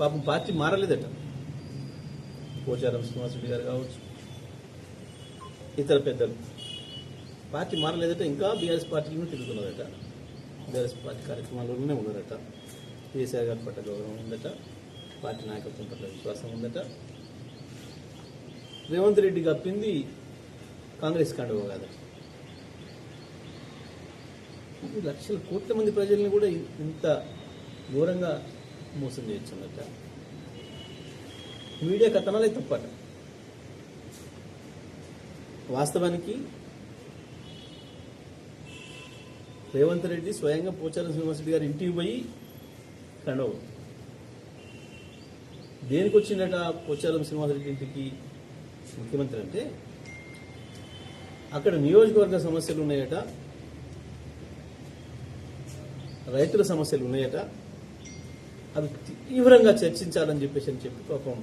పాపం పార్టీ మారలేదట. పోచారం శ్రీనివాసరెడ్డి గారు కావచ్చు ఇతర పెద్దలు. పార్టీ మారలేదట ఇంకా బీఆర్ఎస్ పార్టీలోనే తిరుగుతున్నారట బీఆర్ఎస్ పార్టీ కార్యక్రమాల్లోనే ఉన్నారట. కేసీఆర్ గారి పట్ల గౌరవం ఉందట పార్టీ నాయకత్వం పట్ల విశ్వాసం ఉందట. రేవంత్ రెడ్డి కప్పింది కాంగ్రెస్ కండవ కాదట లక్షల కోట్ల మంది ప్రజల్ని కూడా ఇంత ఘోరంగా మోసం చేయొచ్చు అన్నట్టు మీడియా కథనాలే తప్పట. వాస్తవానికి రేవంత్ రెడ్డి స్వయంగా పోచారం శ్రీనివాసరెడ్డి గారి ఇంటికి పోయి కండవు దేనికి వచ్చిందట పోచారం శ్రీనివాసరెడ్డి ఇంటికి? ముఖ్యమంత్రి అంటే అక్కడ నియోజకవర్గ సమస్యలు ఉన్నాయట రైతుల సమస్యలు ఉన్నాయట అది తీవ్రంగా చర్చించాలని చెప్పేసి అని చెప్పి పాపం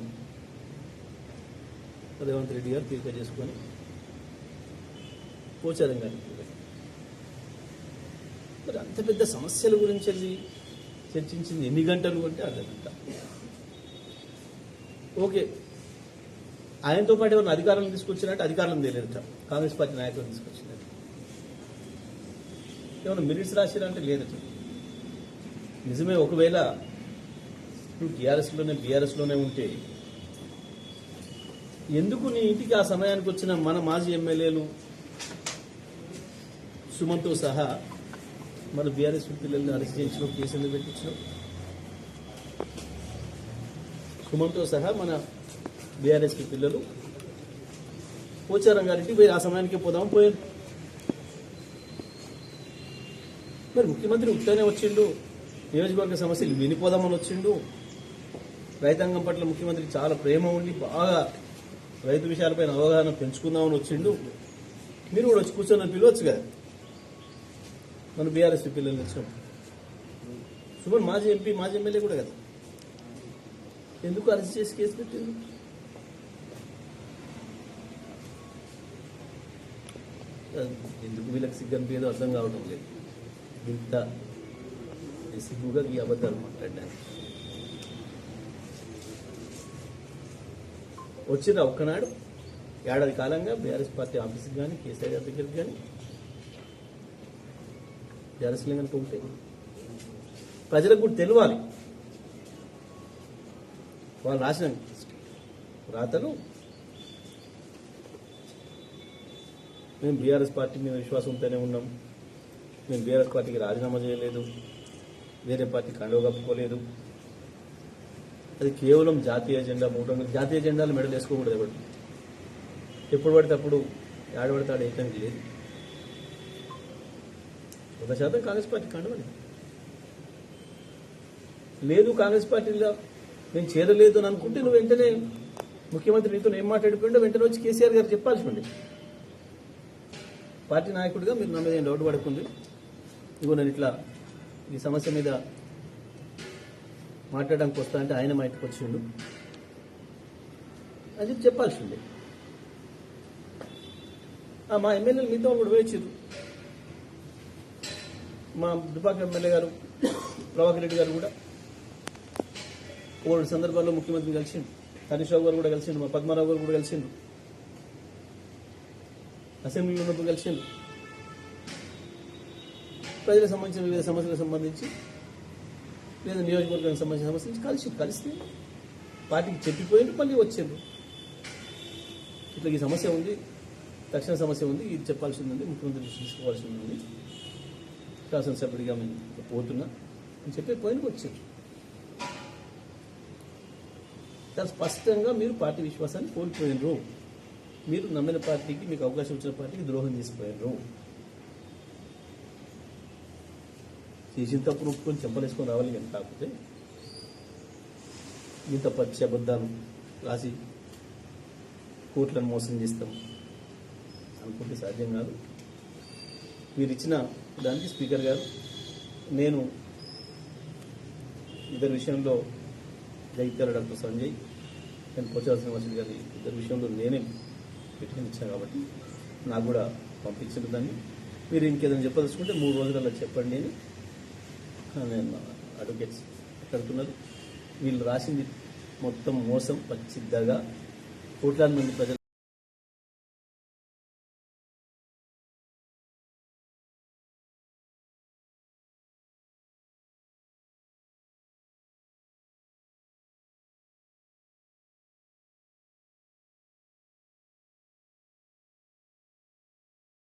రేవంత్ రెడ్డి గారు తీర్పు చేసుకొని పోచారం గారికి మరి అంత పెద్ద సమస్యల గురించి వెళ్ళి చర్చించింది ఎన్ని గంటలు అంటే అర్ధ గంట. ఓకే ఆయనతో పాటు ఎవరిని అధికారం తీసుకొచ్చినట్టు అధికారం తెలియదు కాంగ్రెస్ పార్టీ నాయకులు తీసుకొచ్చినట్టు. ఏమైనా మినిట్స్ రాసిరంటే లేదు నిజమే ఒకవేళ నువ్వు టీఆర్ఎస్లోనే బీఆర్ఎస్లోనే ఉంటే ఎందుకు నీ ఇంటికి ఆ సమయానికి వచ్చిన మన మాజీ ఎమ్మెల్యేలు సుమంతో సహా మన బీఆర్ఎస్ పిల్లల్ని అరెస్ట్ చేయించడం కేసు ఎందుకు పెట్టించడం సుమంతో సహా మన బీఆర్ఎస్ పిల్లలు పోచారం గారింటికి పోయి ఆ సమయానికి పోదాం పోయారు. మరి ముఖ్యమంత్రి ఉత్తనే వచ్చిండు నియోజకవర్గ సమస్యలు వినిపోదామని వచ్చిండు రైతాంగం పట్ల ముఖ్యమంత్రికి చాలా ప్రేమ ఉండి బాగా రైతు విషయాలపైన అవగాహన పెంచుకుందామని వచ్చిండు. మీరు కూడా వచ్చి కూర్చొని పిలవచ్చు కదా? మన బీఆర్ఎస్ పిల్లల్ని వచ్చినాం సుమన్ మాజీ ఎంపీ మాజీ ఎమ్మెల్యే కూడా కదా? ఎందుకు అరెస్ట్ చేసి కేసు పెట్టింది ఎందుకు వీళ్ళకి సిగ్గు అనిపించదో అర్థం కావడం లేదు. ఇంత సిగ్గుగా ఈ అబద్ధాలు మాట్లాడడానికి వచ్చిన ఒక్కనాడు ఏడాది కాలంగా బీఆర్ఎస్ పార్టీ ఆఫీస్కి కానీ కేసీఆర్ గారి దగ్గరికి కానీ బీఆర్ఎస్ కనుక ఉంటే ప్రజలకు కూడా తెలియాలి వాళ్ళు రాసిన రాతలు మేము బీఆర్ఎస్ పార్టీ మీద విశ్వాసంతోనే ఉన్నాం. మేము బీఆర్ఎస్ పార్టీకి రాజీనామా చేయలేదు. వేరే పార్టీ కండవ కప్పుకోలేదు. అది కేవలం జాతీయ జెండా మూడు రంగులు జాతీయ జెండాలు మెడలు వేసుకోకూడదు ఎవరు. ఎప్పుడు పడితే అప్పుడు ఆడబడితే ఆడ వేయటానికి లేదు. ఒక శాతం కాంగ్రెస్ పార్టీ కండవని లేదు కాంగ్రెస్ పార్టీలో నేను చేరలేదు అని అనుకుంటే నువ్వు వెంటనే ముఖ్యమంత్రి నీతో ఏం మాట్లాడిపోయిండో వెంటనే వచ్చి కేసీఆర్ గారు చెప్పాల్సి ఉండే పార్టీ నాయకుడిగా మీరు నా మీద ఏం డౌట్ పడుకుంది. ఇగో నేను ఇట్లా ఈ సమస్య మీద మాట్లాడడానికి వస్తా అంటే ఆయన మా ఇంటికి వచ్చిండు. అని చెప్పి చెప్పాల్సి ఉండే మా ఎమ్మెల్యేలు మీతో కూడా వేయించారు మా దుబాక ఎమ్మెల్యే గారు ప్రభాకర్ రెడ్డి గారు కూడా. ఓ సందర్భాల్లో ముఖ్యమంత్రిని కలిసిండు. హరీష్ రావు గారు కూడా కలిసిండు మా పద్మారావు గారు కూడా కలిసిండు. అసెంబ్లీలో ఉన్నప్పుడు కలిసిండు. ప్రజలకు సంబంధించిన వివిధ సమస్యలకు సంబంధించి లేదా నియోజకవర్గానికి సంబంధించిన సమస్య నుంచి కలిసి కలిస్తే పార్టీకి చెప్పిపోయిండు మళ్ళీ వచ్చిండు. ఇట్లా ఈ సమస్య ఉంది తక్షణ సమస్య ఉంది ఇది చెప్పాల్సి ఉంది ముఖ్యమంత్రి దృష్టి తీసుకోవాల్సి ఉంది. శాసనసభ్యుడిగా మేము పోతున్నా అని చెప్పి పోయినకి వచ్చారు. చాలా స్పష్టంగా మీరు పార్టీ విశ్వాసాన్ని కోల్పోయినరు. మీరు నమ్మిన పార్టీకి మీకు అవకాశం ఇచ్చిన పార్టీకి ద్రోహం చేసిపోయినరు. చేసిన తప్పుడు ఒప్పుకొని చెంపలేసుకొని రావాలి కానీ కాకపోతే ఇంత పచ్చి అబద్ధాలు రాసి కోట్లను మోసం చేస్తాం అనుకుంటే సాధ్యం కాదు. మీరు ఇచ్చిన దానికి స్పీకర్ గారు నేను ఇద్దరి విషయంలో జగిత్యాల డాక్టర్ సంజయ్ నేను పోచాల శ్రీనివాసులు గారి ఇద్దరి విషయంలో నేనే పిటిషన్ ఇచ్చాను కాబట్టి నాకు కూడా పంపించిన దాన్ని. మీరు ఇంకేదైనా చెప్పదలుచుకుంటే మూడు రోజులలో చెప్పండి అని నేను అడ్వకేట్స్ మాట్లాడుతున్నారు వీళ్ళు రాసింది మొత్తం మోసం పచ్చిద్దగా కోట్లాది మంది ప్రజలు